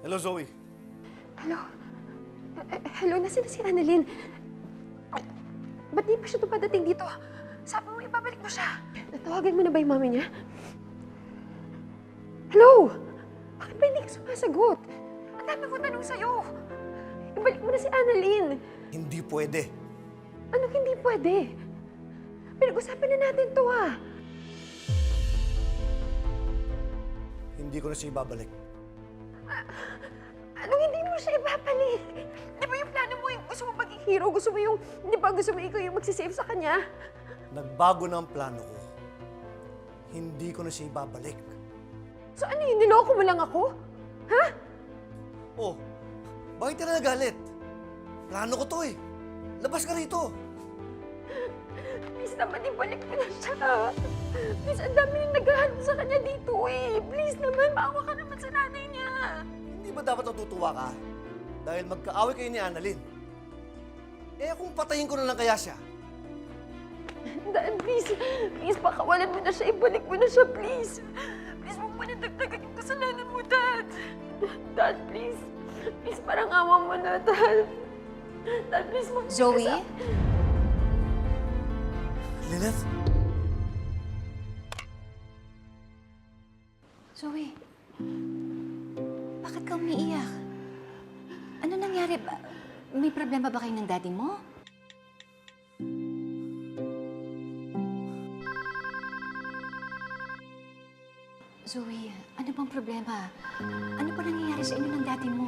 Hello, Zoe. Hello? Eh, hello, nasaan na si Annalyn? Ay, Ba't di pa siya dumadating dito? Sabi mo, ibabalik mo siya. Natawagan mo na ba yung mami niya? Hello? Bakit ba hindi ka sumasagot? Ang dami kong tanong sa'yo. Ibalik mo na si Annalyn. Hindi pwede. Anong hindi pwede? Pinag-usapan na natin to ah. Hindi ko na siya ibabalik. Anong hindi mo siya ibabalik? Di ba yung plano mo yung gusto mo maging hero? Gusto mo yung, di ba gusto mo ikaw yung magsisave sa kanya? Nagbago na ang plano ko. Hindi ko na siya ibabalik. So ano yun, niloko mo lang ako? Ha? Oh, bakit ka na nagalit? Plano ko to eh. Labas ka rito. Please naman, ibalik mo na siya. Please, ang dami nang naghahanap sa kanya dito eh. Please naman, maawa ka naman sa ba dapat natutuwa ka? Dahil magkaaway kayo ni Annalyn. Eh kung patayin ko na lang kaya siya, Dad, please, please, pakawalan mo na siya. Ibalik mo na siya, please. Please, huwag mo na dagdagan yung kasalanan mo, Dad. Dad, please. Please, parang awa mo na, Dad. Dad, please, mag Zoe? Lilith, Zoe? Ka umiiyak? Ano nangyari ba? May problema ba kayo ng daddy mo? Zoe, ano bang problema? Ano pa nangyayari sa inyo ng daddy mo?